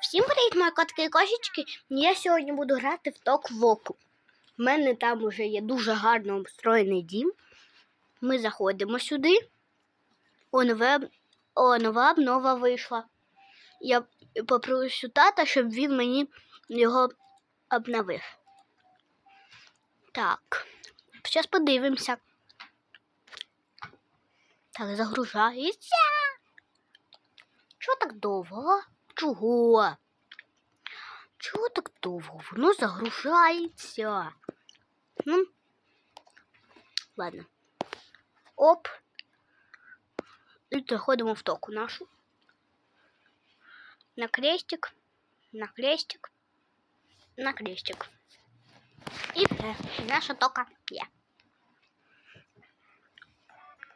Всім привіт, мої котики і кошечки. Я сьогодні буду грати в ток воку. У мене там вже є дуже гарно обстроєний дім. Ми заходимо сюди. О, нове, о, нова обнова вийшла. Я попрошу тата, щоб він мені його обновив. Так, зараз подивимося. Так, загружається. Чого так довго? Чого? Чого так довго? Воно загружається. Ну, ладно. Оп. І заходимо в току нашу. На крестик, на крестик, на крестик. І все. Наша тока є.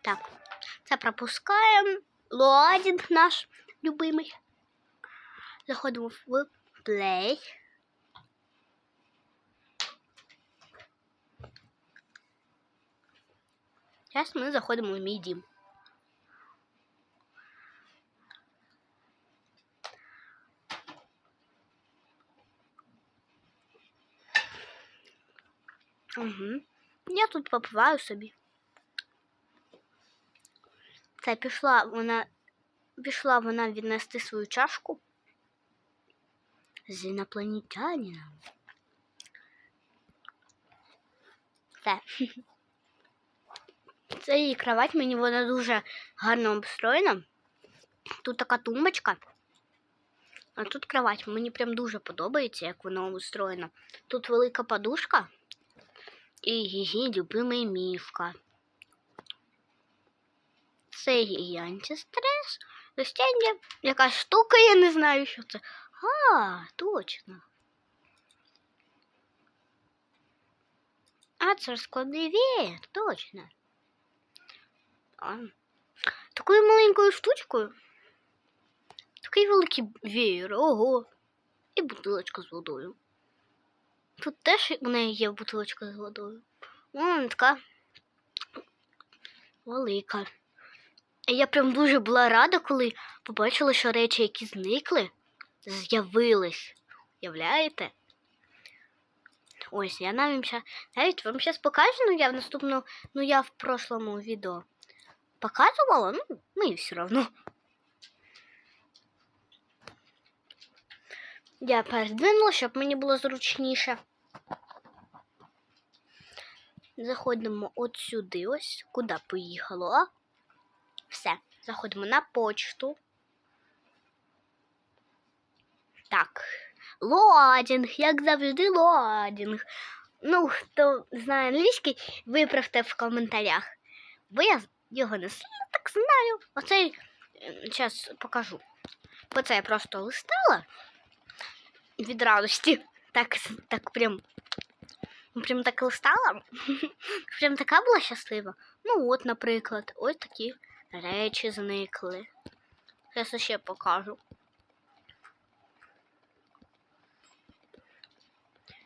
Так, це пропускаємо. Лоадінг наш любимий. Заходимо в Play. Зараз ми заходимо в мій дім. Угу. Я тут попиваю собі. Це пішла вона пішла вона віднести свою чашку з інопланетянином. Все. Це її кровать, мені вона дуже гарно обстроєна. Тут така тумбочка. А тут кровать. Мені прям дуже подобається, як вона обстроєна. Тут велика подушка і її любимий мішка. Це її антистрес. Ростяння, якась штука, я не знаю, що це. А, точно. А, це складний веєр, точно. Такою маленькою штучкою. Такий великий веєр, ого. І бутилочка з водою. Тут теж у неї є бутилочка з водою. Вона така велика. Я прям дуже була рада, коли побачила, що речі, які зникли, з'явились. Уявляєте? Ось, я навіть, навіть вам зараз покажу, ну я в наступному, ну я в прошлому відео показувала, ну, мені все одно. Я передвинула, щоб мені було зручніше. Заходимо от сюди, ось, куди поїхало. Все, заходимо на почту. Так. Лоадінг, як завжди, лоадінг. Ну, хто знає англійський, виправте в коментарях. Бо я його не сильно так знаю. Оце зараз покажу. Оце я просто листала від радості. Так, так прям. Прям так листала. Прям така була щаслива. Ну, от, наприклад, ось такі речі зникли. Зараз ще покажу.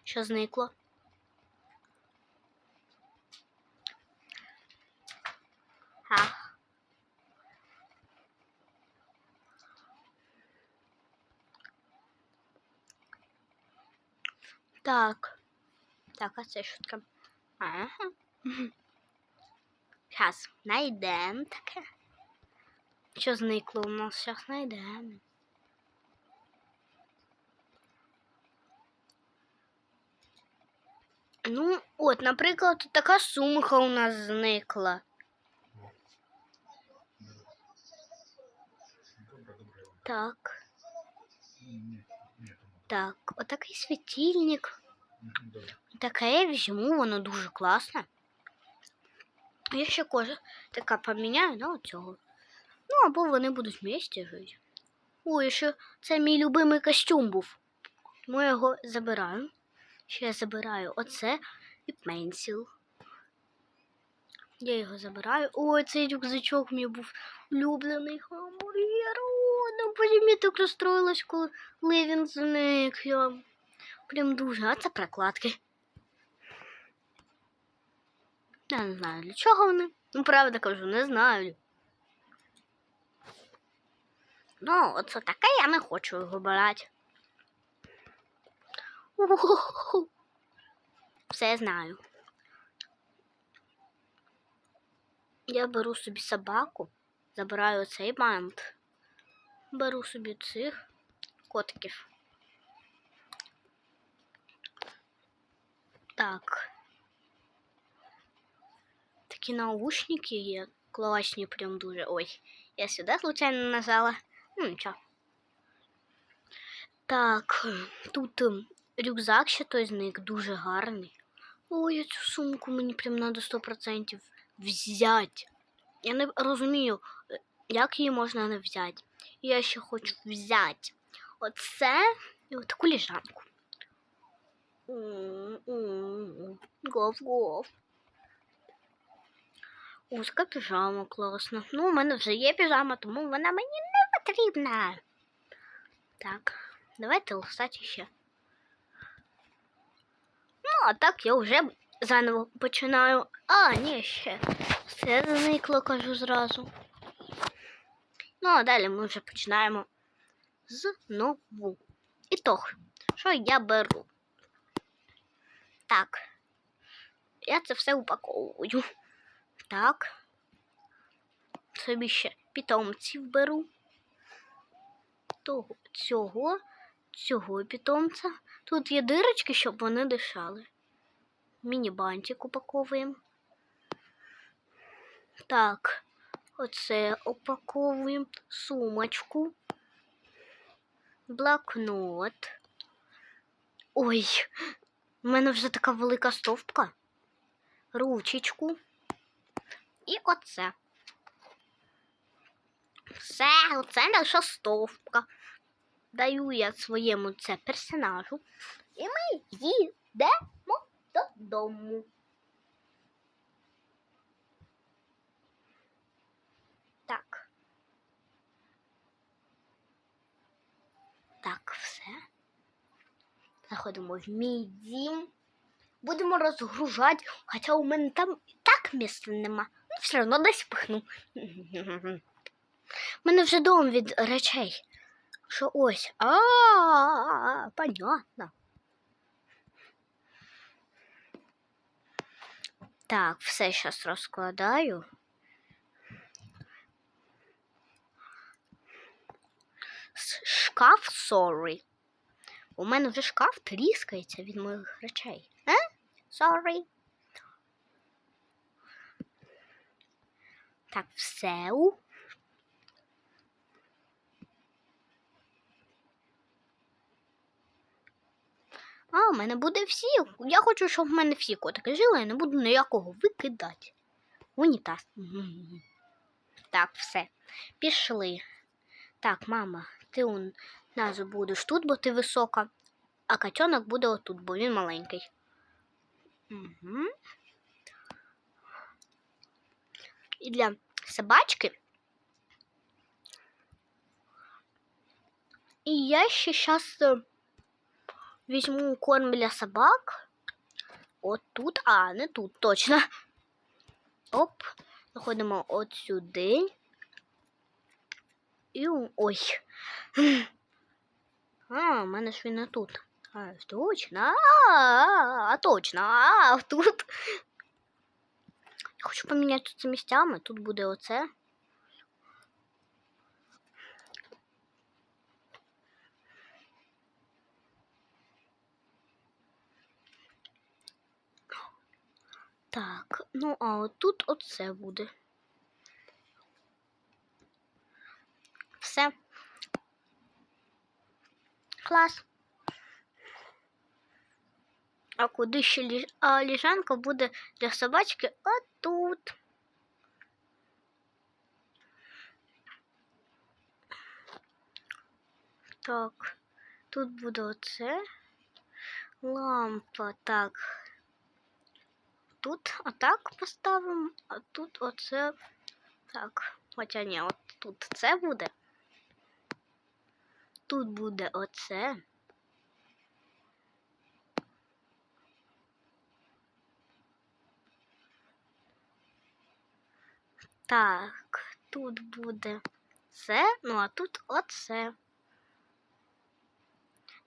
Що зникло? Ах. Так. Так, а це таке? Ага. Зараз знайдемо таке. Що зникло у нас? Зараз знайдемо. Ну, от, наприклад, така сумка у нас зникла. Так, так, отакий світильник. Таке я візьму, воно дуже класне. Я ще кожа така поміняю на оцього. Ну, або вони будуть вместе жити. Ой, ще це мій любимий костюм був. Я його забираю. Ще я забираю оце і пенсіл. Я його забираю. Ой, цей рюкзачок мій був улюблений хамбургер. О, ну потім я так розстроїлась, коли він зник. Я прям дуже. А це прокладки. Я не знаю, для чого вони. Ну, правда кажу, не знаю. Ну, оце таке я не хочу його брати. Все знаю. Я беру собі собаку, забираю цей бант, беру собі цих котиків. Так. Такі наушники є класні, прям дуже. Ой, я сюди случайно нажала. Ну, нічого. Так, тут ем, рюкзак ще той зник, дуже гарний. Ой, цю сумку мені прям надо 100% взяти. Я не розумію, як її можна не взяти. Я ще хочу взяти оце і таку ліжанку. Гов-гов. Узка піжама класна. Ну, у мене вже є піжама, тому вона мені не потрібна. Так, давайте листати ще. А так я вже заново починаю. А, ні, ще. Все зникло, кажу зразу. Ну, а далі ми вже починаємо знову. І тох, що я беру? Так. Я це все упаковую. Так. Собі ще питомців беру. Того, цього, цього питомця. Тут є дирочки, щоб вони дишали. Міні-бантик упаковуємо. Так, оце упаковуємо. Сумочку. Блокнот. Ой, у мене вже така велика стовпка. Ручечку. І оце. Все, оце наша стовпка. Даю я своєму це персонажу. І ми їдемо додому. Так. Так, все. Заходимо в мій дім. Будемо розгружати, хоча у мене там і так місця нема. Ну, все одно десь пихну. У мене вже дом від речей. Що ось. А, понятно. Так, все зараз розкладаю. Шкаф sorry. У мене вже шкаф тріскається від моїх речей. Е? Sorry. Так, все. У. Мене буде всі. Я хочу, щоб в мене всі котики жили, я не буду ніякого викидати. Унітаз. Так, все. Пішли. Так, мама, ти у нас будеш тут, бо ти висока, а котенок буде отут, бо він маленький. Угу. І для собачки. І я ще зараз візьму корм для собак. От тут, а, не тут, точно. Оп, заходимо от сюди. І ой. А, у мене ж він не тут. А, точно. А, а, а, точно. А, тут. Я хочу поміняти це місцями. Тут буде оце. Так, ну а отут оце буде. Все. Клас. А куди ще ліжанка буде для собачки отут. Так, тут буде оце. Лампа, так. Тут отак поставимо, а тут оце. Так, хоча ні, от тут це буде. Тут буде оце. Так, тут буде це, ну а тут оце.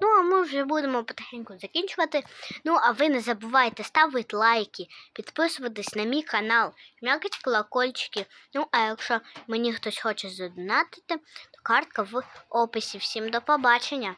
Ну, а ми вже будемо потихеньку закінчувати. Ну, а ви не забувайте ставити лайки, підписуватись на мій канал, м'якать колокольчики. Ну, а якщо мені хтось хоче задонатити, то картка в описі. Всім до побачення!